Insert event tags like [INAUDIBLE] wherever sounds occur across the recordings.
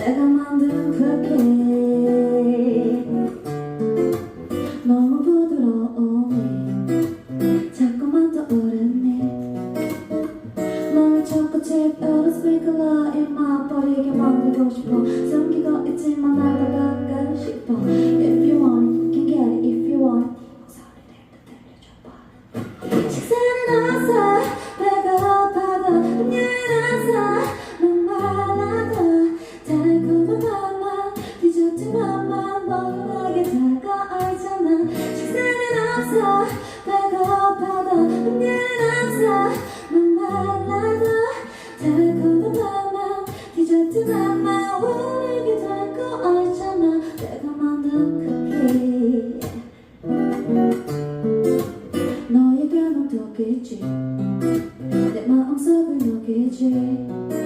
Sagamandığım köpeğe you.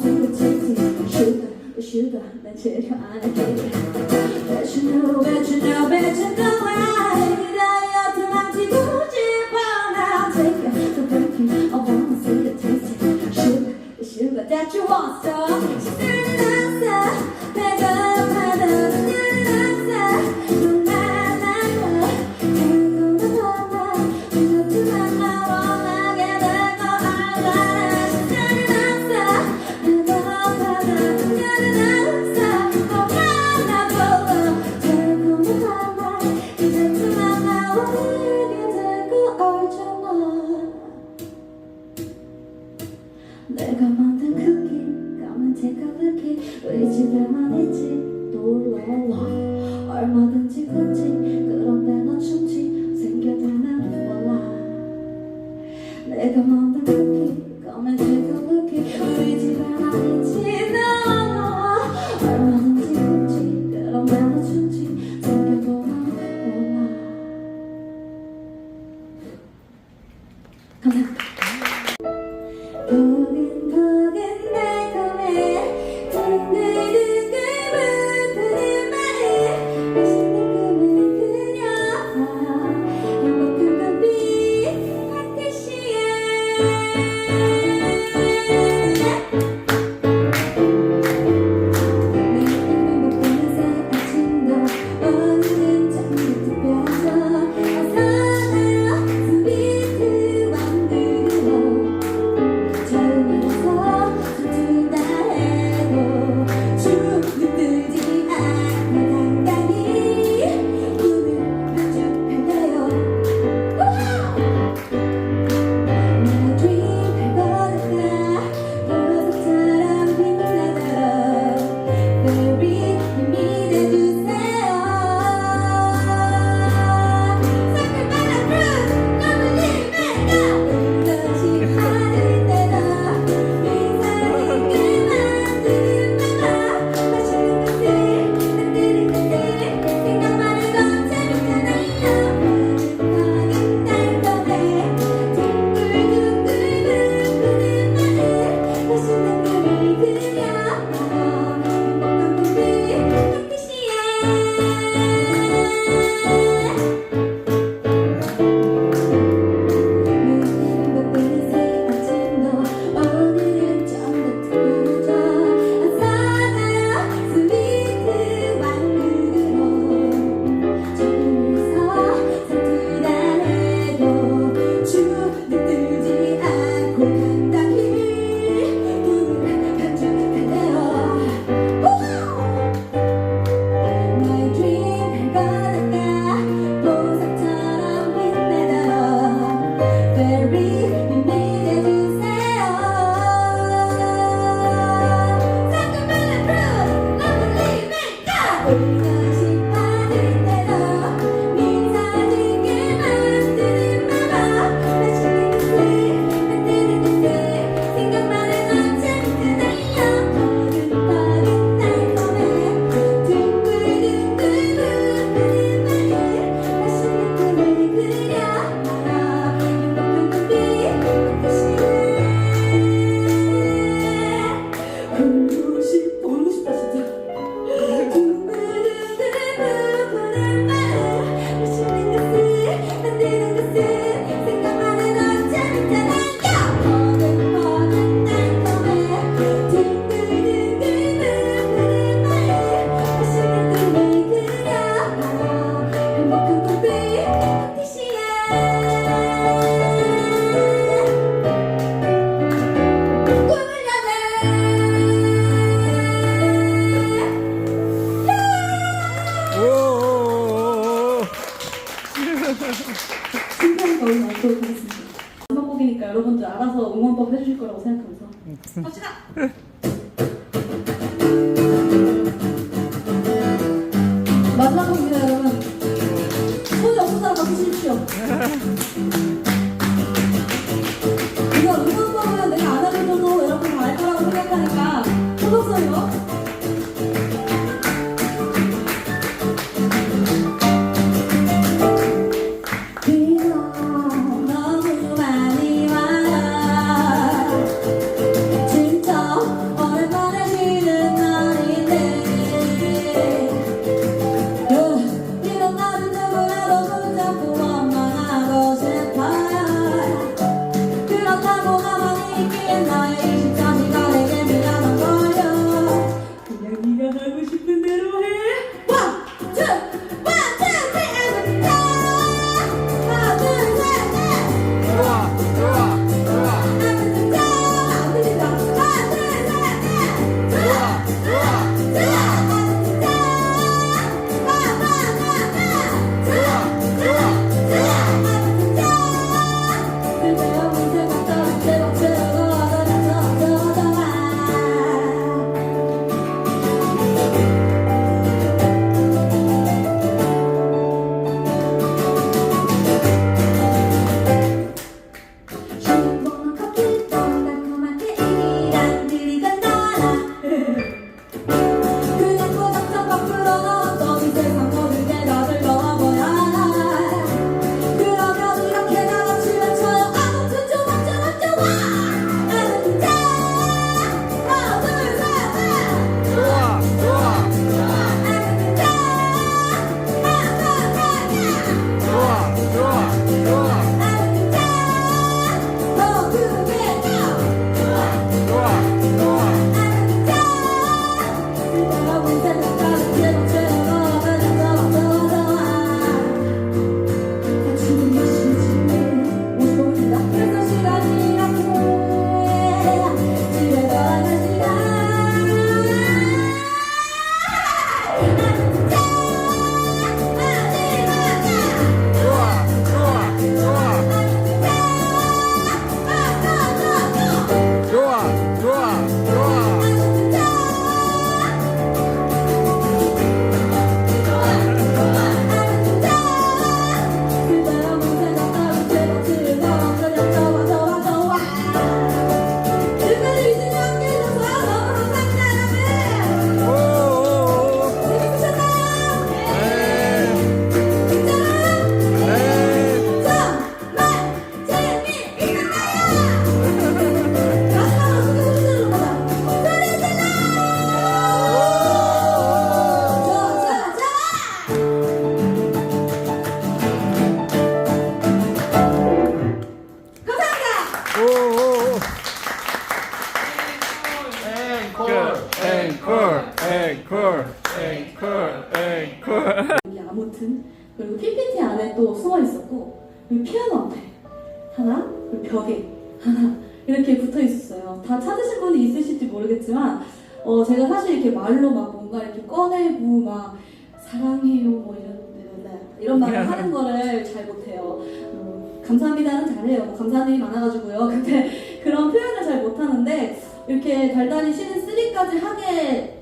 sensitivity. Sugar, sugar, bet you try to get it. Bet you know, bet you know, bet you know. That you want. 칭찬이 너무 많도록 하겠습니다. 마지막 곡이니까 여러분들 알아서 응원법 해주실 거라고 생각하면서 갑시다! [LAUGHS] 앵콜 앵콜 앵콜 앵콜 여기 아무튼 그리고 PPT 안에 또 숨어 있었고 여기 피아노 앞에 하나 그리고 벽에 하나 이렇게 붙어 있었어요. 다 찾으신 분이 있으실지 모르겠지만 어 제가 사실 이렇게 말로 막 뭔가 이렇게 꺼내고 막 사랑해요 뭐 이런 이런 말을 하는 거를 잘 못해요. 어, 감사합니다는 잘해요. 뭐 감사한 일이 많아가지고요. 근데 그런 표현을 잘 못하는데 이렇게 달달이 시 즌 3까지 하게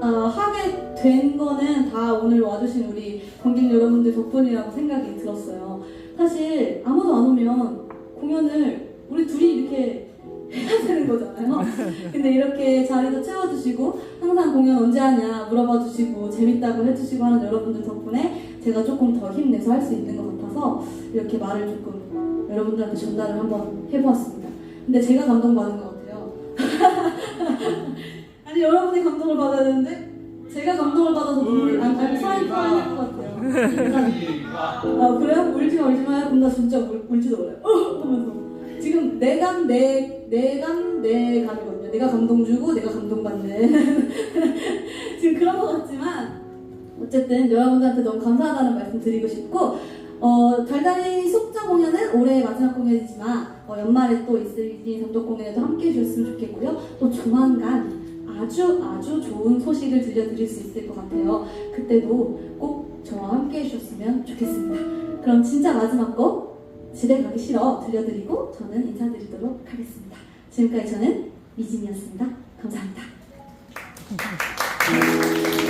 어, 하게 된 거는 다 오늘 와주신 우리 관객 여러분들 덕분이라고 생각이 들었어요. 사실 아무도 안 오면 공연을 우리 둘이 이렇게 [LAUGHS] 해야 되는 거잖아요. 근데 이렇게 자리도 채워주시고 항상 공연 언제 하냐 물어봐 주시고 재밌다고 해주시고 하는 여러분들 덕분에 제가 조금 더 힘내서 할 수 있는 것 같아서 이렇게 말을 조금 여러분들한테 전달을 한번 해보았습니다. 근데 제가 감동받은 것같 아니 여러분이 감동을 받아야 되는데 제가 감동을 받아서 눈물이 안 아니 사인 사인할 것 같아요. [LAUGHS] 아 그래요? 울지 마 울지 마요. 그럼 나 진짜 울, 울지도 말아요. 어 하면서 지금 내감 내 내감 내 감이거든요. 내가 감동 주고 내가 감동 받는 [LAUGHS] 지금 그런 것 같지만 어쨌든 여러분들한테 너무 감사하다는 말씀 드리고 싶고 어, 달달이 속자 공연은 올해 마지막 공연이지만 어, 연말에 또 있을지 단독 공연에도 함께 해주셨으면 좋겠고요. 또 조만간 아주 아주 좋은 소식을 들려드릴 수 있을 것 같아요. 그때도 꼭 저와 함께 해주셨으면 좋겠습니다. 그럼 진짜 마지막 곡 집에 가기 싫어 들려드리고 저는 인사드리도록 하겠습니다. 지금까지 저는 미진이었습니다. 감사합니다. [LAUGHS]